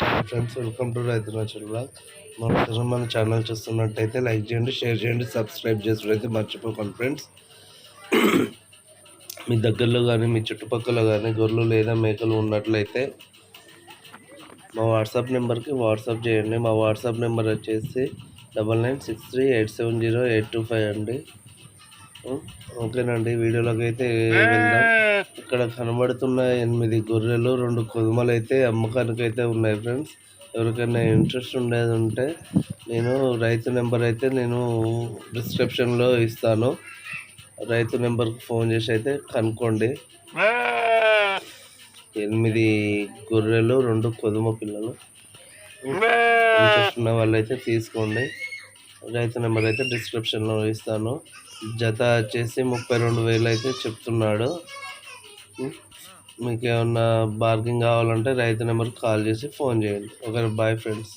Friends welcome to రైతు నచ్చల్ blog. మన మన ఛానల్ చూస్తున్నట్టయితే లైక్ చేయండి షేర్ చేయండి సబ్స్క్రైబ్ చేసినట్టయితే మర్చిపోకండి ఫ్రెండ్స్. మీ దగ్గరలో కానీ మీ చుట్టుపక్కల కానీ గొర్రెలు లేదా మేకలు ఉన్నట్లయితే మా వాట్సాప్ నెంబర్కి వాట్సాప్ చేయండి. మా వాట్సాప్ నెంబర్ వచ్చేసి double nine six three eight seven zero eight two five అండి. ఓకేనండి వీడియోలోకి అయితే వెళ్దాం. ఇక్కడ కనబడుతున్న ఎనిమిది గొర్రెలు రెండు కుదుమలు అయితే అమ్మకానికి అయితే ఉన్నాయి ఫ్రెండ్స్. ఎవరికైనా ఇంట్రెస్ట్ ఉండేది ఉంటే నేను రైతు నెంబర్ అయితే నేను డిస్క్రిప్షన్లో ఇస్తాను. రైతు నెంబర్కి ఫోన్ చేసి అయితే కనుక్కోండి. ఎనిమిది గొర్రెలు రెండు కొదుమ పిల్లలు. ఇంట్రెస్ట్ ఉన్న వాళ్ళైతే తీసుకోండి. రైతు నెంబర్ అయితే డిస్క్రిప్షన్లో ఇస్తాను. జత వచ్చేసి ముప్పై రెండు వేలు అయితే చెప్తున్నాడు. మీకు ఏమన్నా బార్గింగ్ కావాలంటే రైతు నెంబర్కి కాల్ చేసి ఫోన్ చేయండి. Okay bye friends